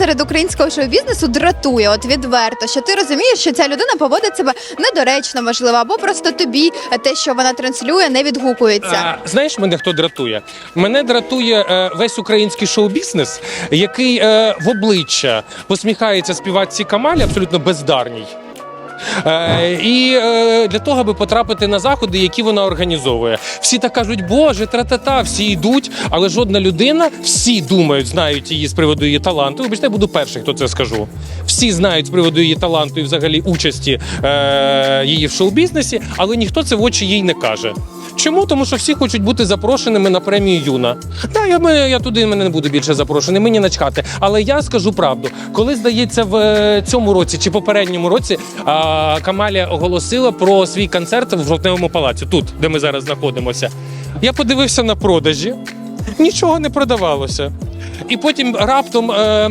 серед українського шоу-бізнесу дратує, от відверто, що ти розумієш, що ця людина поводить себе недоречно, можливо, або просто тобі те, що вона транслює, не відгукується. А, знаєш, мене хто дратує? Мене дратує е, весь український шоу-бізнес, який е, в обличчя посміхається співатці Камалі, абсолютно бездарній. Е, і е, для того, аби потрапити на заходи, які вона організовує. Всі так кажуть, боже, тра-та-та, всі йдуть, але жодна людина, всі думають, знають її з приводу її таланту. Вибачте, я буду перший, хто це скажу. Всі знають з приводу її таланту і взагалі участі е, її в шоу-бізнесі, але ніхто це в очі їй не каже. Чому? Тому що всі хочуть бути запрошеними на премію Юна. Та я, я туди мене не буду більше запрошений, мені начхати. Але я скажу правду, коли здається, в е, цьому році чи попередньому році а, Камалія оголосила про свій концерт в жовтневому палаці, тут, де ми зараз знаходимося. Я подивився на продажі, нічого не продавалося. І потім раптом. Е,